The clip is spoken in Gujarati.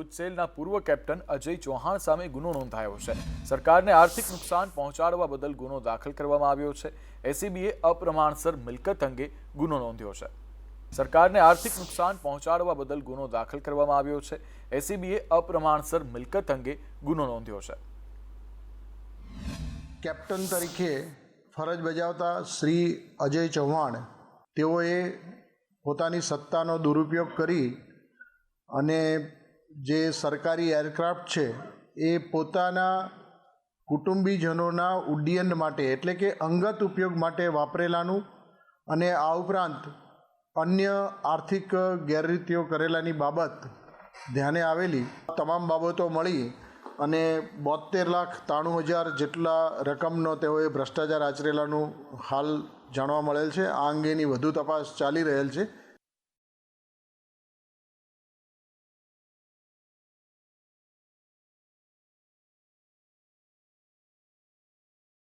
ગુજસેલના પૂર્વ કેપ્ટન અજય ચૌહાણ સામે ગુનો નોંધાયો છે. સરકારને આર્થિક નુકસાન પહોંચાડવા બદલ ગુનો દાખલ કરવામાં આવ્યો છે. એસીબીએ અપ્રમાણસર મિલકત અંગે ગુનો નોંધ્યો છે. સરકારને આર્થિક નુકસાન પહોંચાડવા બદલ ગુનો દાખલ કરવામાં આવ્યો છે. એસીબીએ અપ્રમાણસર મિલકત અંગે ગુનો નોંધ્યો છે. કેપ્ટન તરીકે ફરજ બજાવતા શ્રી અજય ચૌહાણ તેઓએ પોતાની સત્તાનો દુરુપયોગ કરી અને જે સરકારી એરક્રાફ્ટ છે, એ પોતાના કુટુંબીજનોના ઉડ્ડયન માટે, એટલે કે અંગત ઉપયોગ માટે વાપરેલાનું અને આ ઉપરાંત અન્ય આર્થિક ગેરરીતિઓ કરેલાની બાબત ધ્યાને આવેલી. તમામ બાબતો મળી અને બોતેર લાખ ત્રાણું હજાર જેટલા રકમનો તેઓએ ભ્રષ્ટાચાર આચરેલાનું હાલ જાણવા મળેલ છે. આ અંગેની વધુ તપાસ ચાલી રહેલ છે.